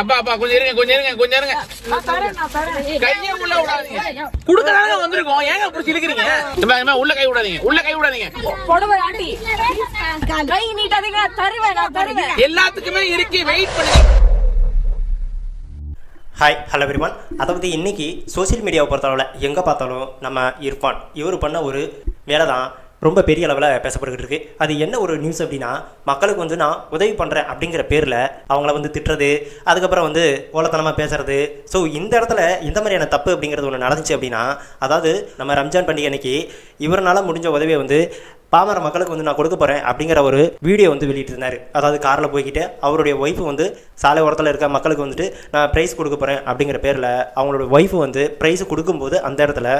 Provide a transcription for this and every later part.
அப்பா அப்பா கொஞ்சம் இருங்க கொஞ்சம் இருங்க கொஞ்சம் இருங்க. கையை உள்ள விடாதீங்க. குடுக்கறாங்க வந்திருக்கோம்? ஏங்க புடிச்சு இழுக்கிறீங்க உள்ள கை விடாதீங்க உள்ள கை விடாதீங்க. புடவை ஆண்டி கை நீட்டாதீங்க தருவேன் நான் தருவேன் எல்லாத்துக்குமே இருக்கு வெயிட் பண்ணுங்க ஹாய் ஹலோ எவ்ரிவன் அதாவது இன்னைக்கு சோஷியல் மீடியாவை பொறுத்தளவில் எங்கே பார்த்தாலும் நம்ம இர்ஃபான் இவர் பண்ண ஒரு வேலை தான் ரொம்ப பெரிய அளவில் பேசப்பட்டுக்கிட்டு இருக்கு. அது என்ன ஒரு நியூஸ் அப்படின்னா மக்களுக்கு வந்து நான் உதவி பண்ணுறேன் அப்படிங்கிற பேரில் அவங்கள வந்து திட்டுறது அதுக்கப்புறம் வந்து ஓலத்தனமாக பேசுறது. ஸோ இந்த இடத்துல இந்த மாதிரியான தப்பு அப்படிங்கிறது ஒன்று நடந்துச்சு அப்படின்னா அதாவது நம்ம ரம்ஜான் பண்டிகை அன்னைக்கு இவரால் முடிஞ்ச உதவியை வந்து பாமர மக்களுக்கு வந்து நான் கொடுக்க போகிறேன் அப்படிங்கிற ஒரு வீடியோ வந்து வெளியிட்டிருந்தார். அதாவது காரில் போய்கிட்டு அவருடைய ஒய்ஃபு வந்து சாலை ஓரத்தில் இருக்க மக்களுக்கு வந்துட்டு நான் ப்ரைஸ் கொடுக்க போகிறேன் அப்படிங்கிற பேரில் அவங்களோட ஒய்ஃபு வந்து ப்ரைஸ் கொடுக்கும்போது அந்த இடத்துல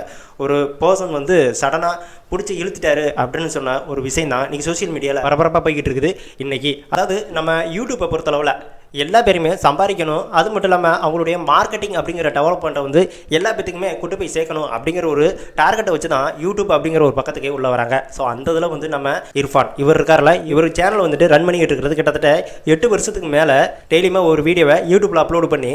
ஒரு பர்சன் வந்து சடனாக பிடிச்சி இழுத்துட்டாரு அப்படின்னு சொன்ன ஒரு விஷயம் தான். இன்றைக்கி சோஷியல் மீடியாவில் பரபரப்பாக போய்கிட்டு இருக்குது. இன்றைக்கி அதாவது நம்ம யூடியூப்பை பொறுத்தளவில் எல்லா பேருமே சம்பாதிக்கணும். அது மட்டும் இல்லாமல் அவங்களுடைய மார்க்கெட்டிங் அப்படிங்கிற டெவலப்மெண்ட்டை வந்து எல்லா பேத்துக்குமே கொண்டு போய் சேர்க்கணும் அப்படிங்கிற ஒரு டார்கெட்டை வச்சு தான் யூடியூப் அப்படிங்கிற ஒரு பக்கத்துக்கே உள்ள வராங்க. ஸோ அந்த இதில் வந்து நம்ம இர்ஃபான். இவர் இருக்கார்ல இவர் சேனல் வந்துட்டு ரன் பண்ணிக்கிட்டு இருக்கிறது கிட்டத்தட்ட எட்டு வருஷத்துக்கு மேலே டெய்லியுமே ஒரு வீடியோவை யூடியூப்பில் அப்லோட் பண்ணி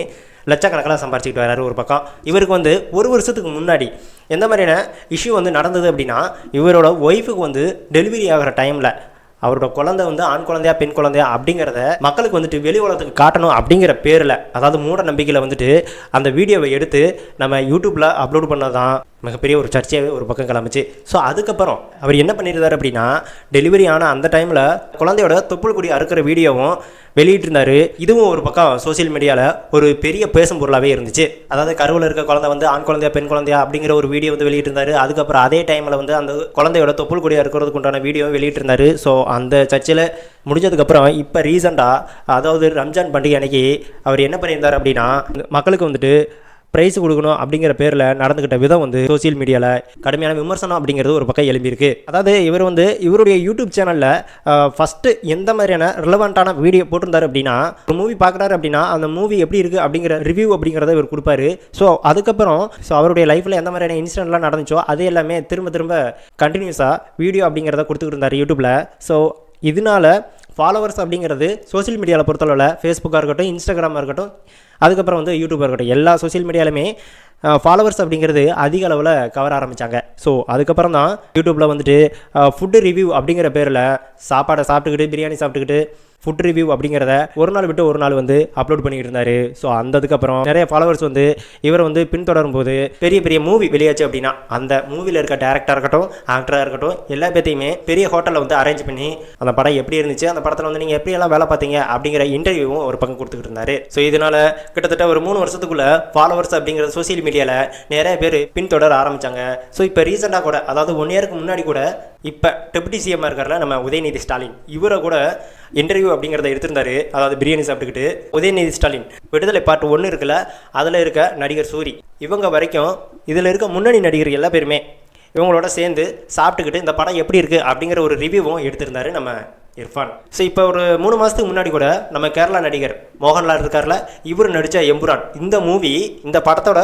லட்சக்கணக்கில் சம்பாரிச்சிக்கிட்டு வராரு ஒரு பக்கம். இவருக்கு வந்து ஒரு வருஷத்துக்கு முன்னாடி எந்த மாதிரியான இஷ்யூ வந்து நடந்தது அப்படின்னா இவரோட ஒய்ஃபுக்கு வந்து டெலிவரி ஆகிற டைமில் அவரோட குழந்தை வந்து ஆண் குழந்தையா பெண் குழந்தையா அப்படிங்கிறத மக்களுக்கு வந்துட்டு வெளி உலகத்துக்கு காட்டணும் அப்படிங்கிற பேரில் அதாவது மூட நம்பிக்கையில் வந்துட்டு அந்த வீடியோவை எடுத்து நம்ம யூடியூப்பில் அப்லோட் பண்ணதான் மிகப்பெரிய ஒரு சர்ச்சையாகவே ஒரு பக்கம் கிளம்பிச்சு. ஸோ அதுக்கப்புறம் அவர் என்ன பண்ணியிருந்தார் அப்படின்னா டெலிவரி ஆன அந்த டைமில் குழந்தையோட தொப்புள் கொடி அறுக்கிற வீடியோவும் வெளியிட்டிருந்தாரு. இதுவும் ஒரு பக்கம் சோஷியல் மீடியாவில் ஒரு பெரிய பேசும் பொருளாகவே இருந்துச்சு. அதாவது கருவில் இருக்க குழந்தை வந்து ஆண் குழந்தையா பெண் குழந்தையா அப்படிங்கிற ஒரு வீடியோ வந்து வெளியிட்டிருந்தாரு. அதுக்கப்புறம் அதே டைமில் வந்து அந்த குழந்தையோட தொப்புள் கொடியாக இருக்கிறதுக்கு உண்டான வீடியோ வெளியிட்டிருந்தாரு. ஸோ அந்த சர்ச்சில் முடிஞ்சதுக்கப்புறம் இப்போ ரீசெண்டாக அதாவது ரம்ஜான் பண்டிகை அன்னைக்கு அவர் என்ன பண்ணியிருந்தார் அப்படின்னா மக்களுக்கு வந்துட்டு ப்ரைஸ் கொடுக்கணும் அப்படிங்கிற பேரில் நடந்துக்கிட்ட விதம் வந்து சோஷியல் மீடியாவில் கடுமையான விமர்சனம் அப்படிங்கிறது ஒரு பக்கம் எழும்பியிருக்கு. அதாவது இவர் வந்து இவருடைய யூடியூப் சேனலில் ஃபஸ்ட்டு எந்த மாதிரியான ரிலவெண்ட்டான வீடியோ போட்டிருந்தாரு அப்படின்னா ஒரு மூவி பார்க்குறாரு அப்படின்னா அந்த மூவி எப்படி இருக்குது அப்படிங்கிற ரிவ்யூ அப்படிங்கிறத இவர் கொடுப்பாரு. ஸோ அதுக்கப்புறம் ஸோ அவருடைய லைஃப்பில் எந்த மாதிரியான இன்சிடென்ட்லாம் நடந்துச்சோ அது எல்லாமே திரும்ப திரும்ப கண்டினியூஸாக வீடியோ அப்படிங்கிறத கொடுத்துக்கிட்டு இருந்தார் யூடியூப்பில் ஸோ இதனால ஃபாலோவர்ஸ் அப்படிங்கிறது சோஷியல் மீடியாவில் பொறுத்தளவில் ஃபேஸ்புக்காக இருக்கட்டும் இன்ஸ்டாகிராமாக இருக்கட்டும் அதுக்கப்புறம் வந்து யூடியூபாக இருக்கட்டும் எல்லா சோஷியல் மீடியாலுமே ஃபாலோவர்ஸ் அப்படிங்கிறது அதிக அளவில் கவர ஆரம்பித்தாங்க ஸோ அதுக்கப்புறம் தான் யூடியூப்பில் வந்துட்டு ஃபுட்டு ரிவ்யூ அப்படிங்கிற பேரில் சாப்பாடை சாப்பிட்டுக்கிட்டு பிரியாணி சாப்பிட்டுக்கிட்டு ஃபுட் ரிவ்யூ அப்படிங்கிறத ஒரு நாள் விட்டு ஒரு நாள் வந்து அப்லோட் பண்ணிட்டு இருந்தாரு ஸோ அந்த அதுக்கப்புறம் நிறைய ஃபாலோவர்ஸ் வந்து இவரை வந்து பின்தொடரும் போது பெரிய பெரிய மூவி வெளியாச்சு அப்படின்னா அந்த மூவியில் இருக்க டேரக்டராக இருக்கட்டும் ஆக்டராக இருக்கட்டும் எல்லா பேத்தையுமே பெரிய ஹோட்டலில் வந்து அரேஞ்ச் பண்ணி அந்த படம் எப்படி இருந்துச்சு அந்த படத்தில் வந்து நீங்கள் எப்படியெல்லாம் வேலை பார்த்தீங்க அப்படிங்கிற இன்டர்வியூவும் ஒரு பக்கம் கொடுத்துக்கிட்டு இருந்தாரு ஸோ இதனால கிட்டத்தட்ட ஒரு மூணு வருஷத்துக்குள்ள ஃபாலோவர்ஸ் அப்படிங்கிற சோஷியல் மீடியாவில் நிறைய பேர் பின்தொடர ஆரம்பித்தாங்க ஸோ இப்போ ரீசெண்டாக கூட அதாவது ஒன் இயருக்கு முன்னாடி கூட இப்போ டெபுட்டி சிஎம்மாக இருக்கிறல நம்ம உதயநிதி ஸ்டாலின் இவரை கூட இன்டர்வியூ அப்படிங்கிறத எடுத்திருந்தாரு. அதாவது பிரியாணி சாப்பிட்டுக்கிட்டு உதயநிதி ஸ்டாலின். விடுதலை பார்ட் ஒன்று இருக்குல்ல அதில் இருக்க நடிகர் சூரி. இவங்க வரைக்கும் இதில் இருக்க முன்னணி நடிகர் எல்லா பேருமே இவங்களோட சேர்ந்து சாப்பிட்டுக்கிட்டு இந்த படம் எப்படி இருக்குது அப்படிங்கிற ஒரு ரிவ்யூவும் எடுத்திருந்தாரு நம்ம இர்ஃபான். ஸோ இப்போ ஒரு மூணு மாதத்துக்கு முன்னாடி கூட நம்ம கேரளா நடிகர் மோகன்லால் இருக்கார்ல இவர் நடித்த எம்புரான். இந்த மூவி இந்த படத்தோட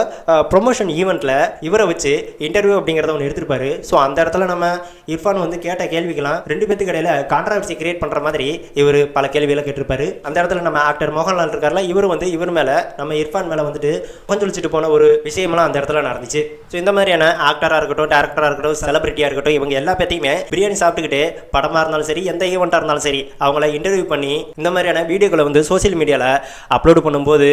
ப்ரொமோஷன் ஈவெண்ட்டில் இவரை வச்சு இன்டர்வியூ அப்படிங்கிறத ஒன்று எடுத்திருப்பாரு. ஸோ அந்த இடத்துல நம்ம இர்ஃபான் வந்து கேட்ட கேள்விக்கெல்லாம் ரெண்டு பேத்துக்கு இடையில கான்ட்ரவர்சி கிரியேட் பண்ணுற மாதிரி இவர் பல கேள்விகளை கேட்டிருப்பாரு. அந்த இடத்துல நம்ம ஆக்டர் மோகன்லால் இருக்கார்ல இவர் வந்து இவர் மேலே நம்ம இர்ஃபான் மேலே வந்துட்டு கொஞ்சொழிச்சிட்டு போன ஒரு விஷயமெல்லாம் அந்த இடத்துல நடந்துச்சு. ஸோ இந்த மாதிரியான ஆக்டராக இருக்கட்டும் டேரக்டராக இருக்கட்டும் செலிபிரிட்டியாக இருக்கட்டும் இவங்க எல்லா பேத்தையுமே பிரியாணி சாப்பிட்டுக்கிட்டு படமாக இருந்தாலும் சரி எந்த ஈவெண்ட்டாக இருந்தாலும் சரி அவங்கள இன்டர்வியூ பண்ணி இந்த மாதிரியான வீடியோக்களை வந்து சோஷியல் மீடியாவில் அப்லோடு பண்ணும்போது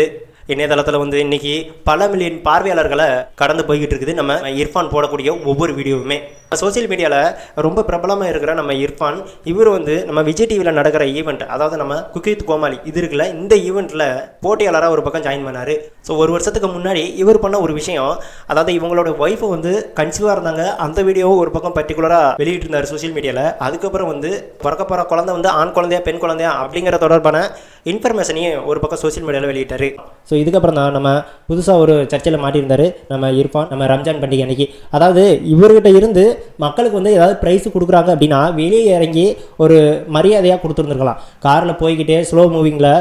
இணையதளத்தில் வந்து இன்னைக்கு பல மில்லியன் பார்வையாளர்களை கடந்து போய்கிட்டு இருக்குது. நம்ம இர்ஃபான் போடக்கூடிய ஒவ்வொரு வீடியோவுமே. சோஷியல் மீடியாவில் ரொம்ப பிரபலமாக இருக்கிற நம்ம இர்ஃபான் இவர் வந்து நம்ம விஜய் டிவியில் நடக்கிற ஈவெண்ட் அதாவது நம்ம குக்கித் கோமாளி இது இருக்குல்ல இந்த ஈவெண்ட்டில் போட்டியாளராக ஒரு பக்கம் ஜாயின் பண்ணார். ஸோ ஒரு வருஷத்துக்கு முன்னாடி இவர் பண்ண ஒரு விஷயம் அதாவது இவங்களோட ஒய்ஃபை வந்து கன்சீவாக இருந்தாங்க அந்த வீடியோவும் ஒரு பக்கம் பர்டிகுலராக வெளியிட்டிருந்தார் சோஷியல் மீடியாவில் அதுக்கப்புறம் வந்து பிறக்க போகிற குழந்தை வந்து ஆண் குழந்தையா பெண் குழந்தையா அப்படிங்கிற தொடர்பான இன்ஃபர்மேஷனையும் ஒரு பக்கம் சோஷியல் மீடியாவில் வெளியிட்டார். ஸோ இதுக்கப்புறம் தான் நம்ம புதுசாக ஒரு சர்ச்சையில் மாட்டியிருந்தார் நம்ம இருப்பான் நம்ம ரம்ஜான் பண்டிகை அன்னைக்கு. அதாவது இவர்கிட்ட இருந்து மக்களுக்கு வந்து ஏதாவது ப்ரைஸ் கொடுக்குறாங்க அப்படின்னா வெளியே இறங்கி ஒரு மரியாதையாக கொடுத்துருந்துருக்கலாம். காரில் போய்கிட்டே ஸ்லோ மூவிங்கில்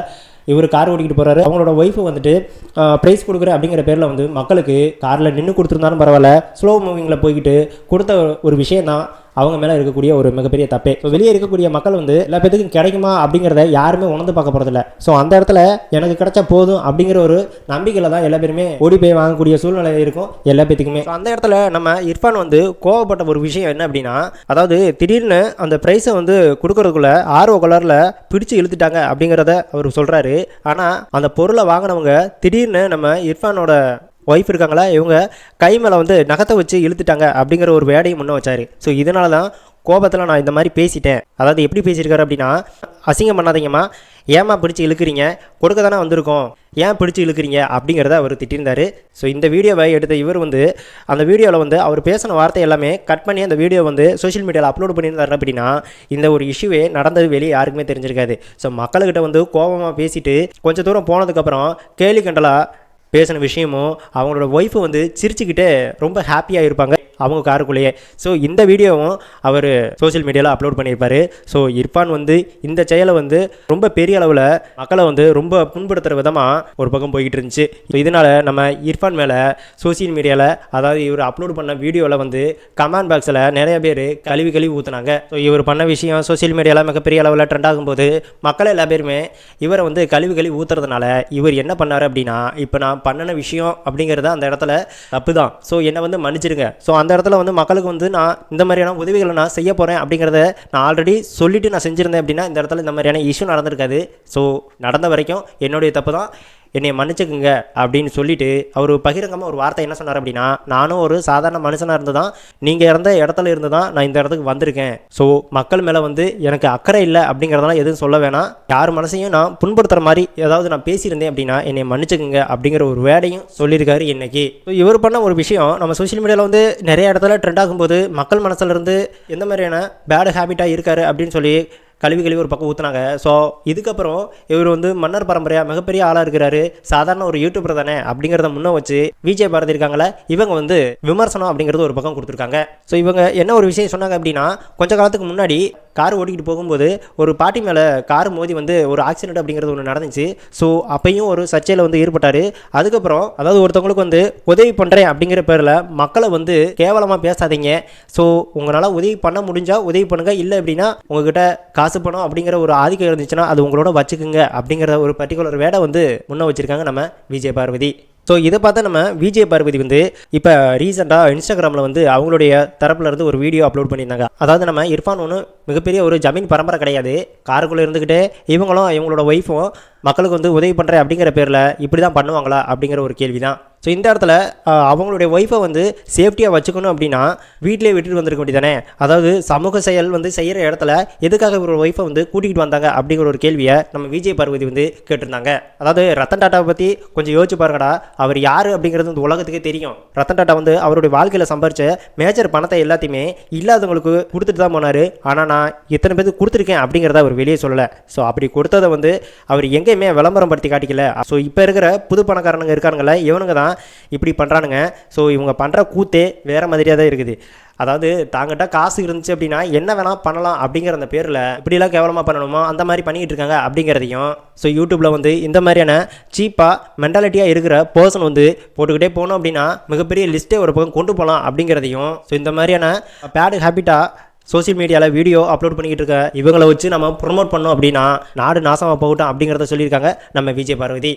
இவர் கார் ஓட்டிக்கிட்டு போகிறாரு அவங்களோட ஒய்ஃபு வந்துட்டு ப்ரைஸ் கொடுக்குற அப்படிங்கிற பேரில் வந்து மக்களுக்கு காரில் நின்று கொடுத்துருந்தாலும் பரவாயில்ல ஸ்லோ மூவிங்கில் போய்கிட்டு கொடுத்த ஒரு விஷயம் தான் அவங்க மேலே இருக்கக்கூடிய ஒரு மிகப்பெரிய தப்பே. ஸோ வெளியே இருக்கக்கூடிய மக்கள் வந்து எல்லா பேத்துக்கும் கிடைக்குமா அப்படிங்கிறத யாருமே உணர்ந்து பார்க்க போகிறதில்ல ஸோ அந்த இடத்துல எனக்கு கிடைச்சா போதும் அப்படிங்கிற ஒரு நம்பிக்கையில் தான் எல்லா பேருமே ஓடி போய் வாங்கக்கூடிய சூழ்நிலை இருக்கும் எல்லா பேத்துக்குமே. ஸோ அந்த இடத்துல நம்ம இர்ஃபான் வந்து கோவப்பட்ட ஒரு விஷயம் என்ன அப்படின்னா அதாவது திடீர்னு அந்த ப்ரைஸை வந்து கொடுக்கறதுக்குள்ள ஆர்வ கலரில் பிடிச்சு இழுத்துட்டாங்க அப்படிங்கிறத அவர் சொல்கிறாரு ஆனால் அந்த பொருளை வாங்கினவங்க திடீர்னு நம்ம இர்ஃபானோட ஒய்ஃப் இருக்காங்களா? இவங்க கை மேலே வந்து நகத்தை வச்சு இழுத்துட்டாங்க அப்படிங்கிற ஒரு வேடையும் முன்ன வச்சாரு. ஸோ இதனால தான் கோபத்தில் நான் இந்த மாதிரி பேசிட்டேன். அதாவது எப்படி பேசியிருக்காரு அப்படின்னா அசிங்கம் பண்ணாதீங்கம்மா. ஏம்மா பிடிச்சி இழுக்கிறீங்க? கொடுக்க தானே வந்திருக்கோம். ஏன் பிடிச்சி இழுக்கிறீங்க? அப்படிங்கிறத அவர் திட்டிருந்தார். ஸோ இந்த வீடியோவை எடுத்த இவர் வந்து அந்த வீடியோவில் வந்து அவர் பேசின வார்த்தை எல்லாமே கட் பண்ணி அந்த வீடியோ வந்து சோஷியல் மீடியாவில் அப்லோட் பண்ணியிருந்தார் அப்படின்னா இந்த ஒரு இஷ்யூவே நடந்தது வெளியே யாருக்குமே தெரிஞ்சிருக்காது. ஸோ மக்கள்கிட்ட வந்து கோபமாக பேசிட்டு கொஞ்சம் தூரம் போனதுக்கப்புறம் கேலி கண்டலாக பேசின விஷயமும் அவங்களோட ஒய்ஃபு வந்து சிரிச்சுக்கிட்டே ரொம்ப ஹாப்பியாக இருப்பாங்க அவங்க காருக்குள்ளேயே. ஸோ இந்த வீடியோவும் அவர் சோஷியல் மீடியாவில் அப்லோட் பண்ணியிருப்பாரு. ஸோ இர்ஃபான் வந்து இந்த செயலை வந்து ரொம்ப பெரிய அளவில் மக்களை வந்து ரொம்ப புண்படுத்துகிற விதமாக ஒரு பக்கம் போய்கிட்டு இருந்துச்சு ஸோ இதனால் நம்ம இர்ஃபான் மேலே சோஷியல் மீடியாவில் அதாவது இவர் அப்லோட் பண்ண வீடியோவில் வந்து கமெண்ட் பாக்ஸில் நிறைய பேர் கழுவி கழுவி ஊற்றுனாங்க ஸோ இவர் பண்ண விஷயம் சோஷியல் மீடியாவில் மிகப்பெரிய அளவில் ட்ரெண்ட் ஆகும்போது மக்கள் எல்லா பேருமே இவரை வந்து கழுவி கழுவி ஊற்றுறதுனால இவர் என்ன பண்ணார் அப்படின்னா இப்போ நான் பண்ணின விஷயம் அப்படிங்கிறத அந்த இடத்துல தப்பு தான் ஸோ என்னை வந்து மன்னிச்சிருங்க ஸோ அந்த இடத்துல வந்து மக்களுக்கு வந்து நான் இந்த மாதிரியான உதவிகளை நான் செய்ய போகிறேன் அப்படிங்கிறத நான் ஆல்ரெடி சொல்லிவிட்டு நான் செஞ்சுருந்தேன் அப்படின்னா இந்த இடத்துல இந்த மாதிரியான இஷ்யூ நடந்திருக்காது. ஸோ நடந்த வரைக்கும் என்னுடைய தப்பு தான். என்னை மன்னிச்சுக்குங்க அப்படின்னு சொல்லிட்டு அவர் பகிரங்கமாக ஒரு வார்த்தை என்ன சொன்னார் அப்படின்னா நானும் ஒரு சாதாரண மனுஷனாக இருந்து தான் நீங்கள் இறந்த இடத்துல இருந்து தான் நான் இந்த இடத்துக்கு வந்திருக்கேன். ஸோ மக்கள் மேலே வந்து எனக்கு அக்கறை இல்லை அப்படிங்கிறதெல்லாம் எதுவும் சொல்ல வேணாம். யார் மனசையும் நான் புண்படுத்துகிற மாதிரி ஏதாவது நான் பேசியிருந்தேன் அப்படின்னா என்னை மன்னிச்சுக்குங்க அப்படிங்கிற ஒரு வேடையும் சொல்லியிருக்காரு இன்னைக்கு. ஸோ இவர் பண்ண ஒரு விஷயம் நம்ம சோஷியல் மீடியாவில் வந்து நிறைய இடத்துல ட்ரெண்ட் ஆகும்போது மக்கள் மனசுலேருந்து எந்த மாதிரியான பேட் ஹேபிட்டாக இருக்காரு அப்படின்னு சொல்லி கழுவி கழுவி ஒரு பக்கம் ஊற்றுனாங்க ஸோ இதுக்கப்புறம் இவர் வந்து மன்னர் பரம்பரையாக மிகப்பெரிய ஆளாக இருக்கிறாரு. சாதாரண ஒரு யூடியூபர் தானே அப்படிங்கிறத முன்ன வச்சு விஜய் பாரதி இருக்காங்களே இவங்க வந்து விமர்சனம் அப்படிங்கிறது ஒரு பக்கம் கொடுத்துருக்காங்க. ஸோ இவங்க என்ன ஒரு விஷயம் சொன்னாங்க அப்படின்னா கொஞ்ச காலத்துக்கு முன்னாடி கார் ஓட்டிக்கிட்டு போகும்போது ஒரு பாட்டி மேலே கார் மோதி வந்து ஒரு ஆக்சிடென்ட் அப்படிங்கிறது ஒன்று நடந்துச்சு. ஸோ அப்பையும் ஒரு சர்ச்சையில் வந்து ஈடுபட்டார். அதுக்கப்புறம் அதாவது ஒருத்தவங்களுக்கு வந்து உதவி பண்ணுறேன் அப்படிங்கிற பேரில் மக்களை வந்து கேவலமாக பேசாதீங்க. ஸோ உங்களால் உதவி பண்ண முடிஞ்சால் உதவி பண்ணுங்கள் இல்லை அப்படின்னா உங்ககிட்ட காசு பணம் அப்படிங்கிற ஒரு ஆதிக்கம் இருந்துச்சுன்னா அது உங்களோட வச்சுக்குங்க அப்படிங்கிற ஒரு பர்டிகுலர் வேடை வந்து முன்ன வச்சுருக்காங்க நம்ம விஜய் பார்வதி. ஸோ இதை பார்த்தா நம்ம விஜய் பார்வதி வந்து இப்போ ரீசெண்டாக இன்ஸ்டாகிராமில் வந்து அவங்களுடைய தரப்புலேருந்து ஒரு வீடியோ அப்லோட் பண்ணியிருந்தாங்க. அதாவது நம்ம இர்ஃபான் ஒன்று மிகப்பெரிய ஒரு ஜமீன் பரம்பரை கிடையாது. காருக்குள்ளே இருந்துக்கிட்டே இவங்களும் இவங்களோட ஒய்ஃபும் மக்களுக்கு வந்து உதவி பண்ணுறேன் அப்படிங்கிற பேரில் இப்படி தான் பண்ணுவாங்களா அப்படிங்கிற ஒரு கேள்வி தான் ஸோ இந்த இடத்துல அவங்களுடைய ஒய்ஃபை வந்து சேஃப்டியாக வச்சுக்கணும் அப்படின்னா வீட்டிலே விட்டுட்டு வந்திருக்க வேண்டியதானே அதாவது சமூக செயல் வந்து செய்கிற இடத்துல எதுக்காக இவரோட ஒய்ஃபை வந்து கூட்டிகிட்டு வந்தாங்க அப்படிங்கிற ஒரு கேள்வியை நம்ம விஜய் பார்வதி வந்து கேட்டிருந்தாங்க. அதாவது ரத்தன் டாட்டாவை பற்றி கொஞ்சம் யோசிச்சு பாருங்கடா அவர் யார் அப்படிங்கிறது வந்து உலகத்துக்கே தெரியும். ரத்தன் டாட்டா வந்து அவருடைய வாழ்க்கையில் சம்பாரிச்ச மேஜர் பணத்தை எல்லாத்தையுமே இல்லாதவங்களுக்கு கொடுத்துட்டு தான் போனார். ஆனால் நான் இத்தனை பேருக்கு கொடுத்துருக்கேன் அப்படிங்கிறத அவர் வெளியே சொல்லலை. ஸோ அப்படி கொடுத்ததை வந்து அவர் எங்கேயுமே விளம்பரம் படுத்தி காட்டிக்கல. ஸோ இப்போ இருக்கிற புது பணக்காரனுங்க இருக்கானுங்கள இவனுங்க தான் இப்படி பண்ணுறானுங்க ஸோ இவங்க பண்ணுற கூத்தே வேறு மாதிரியாக தான் இருக்குது. அதாவது தாங்கிட்ட காசு இருந்துச்சு அப்படின்னா என்ன வேணால் பண்ணலாம் அப்படிங்கிற அந்த பேரில் இப்படிலாம் கேவலமாக பண்ணணுமோ அந்த மாதிரி பண்ணிக்கிட்டு இருக்காங்க அப்படிங்கிறதையும் ஸோ யூடியூப்பில் வந்து இந்த மாதிரியான சீப்பாக மென்டாலிட்டியாக இருக்கிற பர்சன் வந்து போட்டுக்கிட்டே போனோம் அப்படின்னா மிகப்பெரிய லிஸ்ட்டே ஒரு பக்கம் கொண்டு போகலாம் அப்படிங்கிறதையும் ஸோ இந்த மாதிரியான பேடு ஹேபிட்டாக சோஷியல் மீடியாவில் வீடியோ அப்லோட் பண்ணிக்கிட்டு இருக்க இவங்களை வச்சு நம்ம ப்ரொமோட் பண்ணோம் அப்படின்னா நாடு நாசமாக போகட்டும் அப்படிங்கிறத சொல்லியிருக்காங்க நம்ம விஜய் பார்வதி.